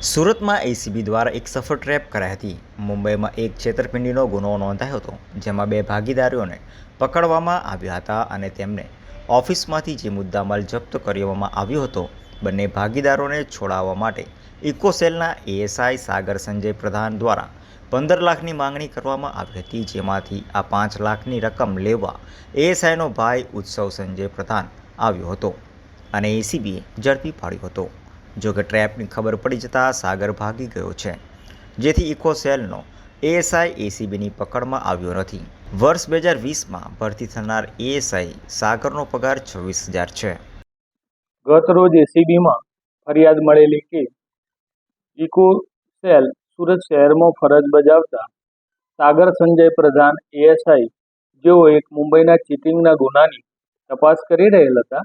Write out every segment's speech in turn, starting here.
સુરતમાં એસીબી દ્વારા એક સફળ ટ્રેપ કરાઈ હતી. મુંબઈમાં એક છેતરપિંડીનો ગુનો નોંધાયો હતો, જેમાં બે ભાગીદારીઓને પકડવામાં આવ્યા હતા અને તેમને ઓફિસમાંથી જે મુદ્દામાલ જપ્ત કરવામાં આવ્યો હતો, બંને ભાગીદારોને છોડાવવા માટે ઇકોસેલના એએસઆઈ સાગર સંજય પ્રધાન દ્વારા પંદર લાખની માંગણી કરવામાં આવી હતી, જેમાંથી આ પાંચ લાખની રકમ લેવા એએસઆઈનો ભાઈ ઉત્સવ સંજય પ્રધાન આવ્યો હતો અને એસીબીએ ઝડપી પાડ્યો હતો. જો કે ટ્રેપની ખબર પડી જતાં સાગર ભાગી ગયો છે. જેથી ઇકોસેલનો એએસઆઈ એસીબીની પકડમાં આવ્યો નથી. વર્ષ બે હજાર વીસમાં ભરતી થનાર એએસઆઈ સાગરનો પગાર છવ્વીસ હજાર છે. ગત રોજ એસીબીમાં ફરિયાદ મળેલી કે ઇકો સેલ સુરત શહેરમાં ફરજ બજાવતા સાગર સંજય પ્રધાન એએસઆઈ જેઓ એક મુંબઈના ચીટિંગના ગુનાની તપાસ કરી રહેલ હતા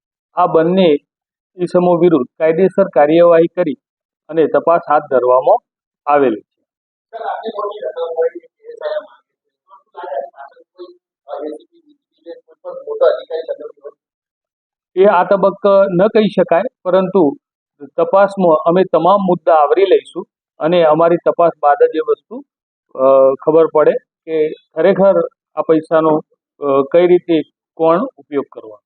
આ બંને ઇસમો વિરુદ્ધ કાયદેસર કાર્યવાહી કરી અને તપાસ હાથ ધરવામાં આવેલી છે. એ આ તબક્ક ન કહી શકાય પરંતુ તપાસમાં અમે તમામ મુદ્દા આવરી લઈશું અને અમારી તપાસ બાદ જ એ વસ્તુ ખબર પડે કે ખરેખર આ પૈસાનો કઈ રીતે કોણ ઉપયોગ કરવાનો.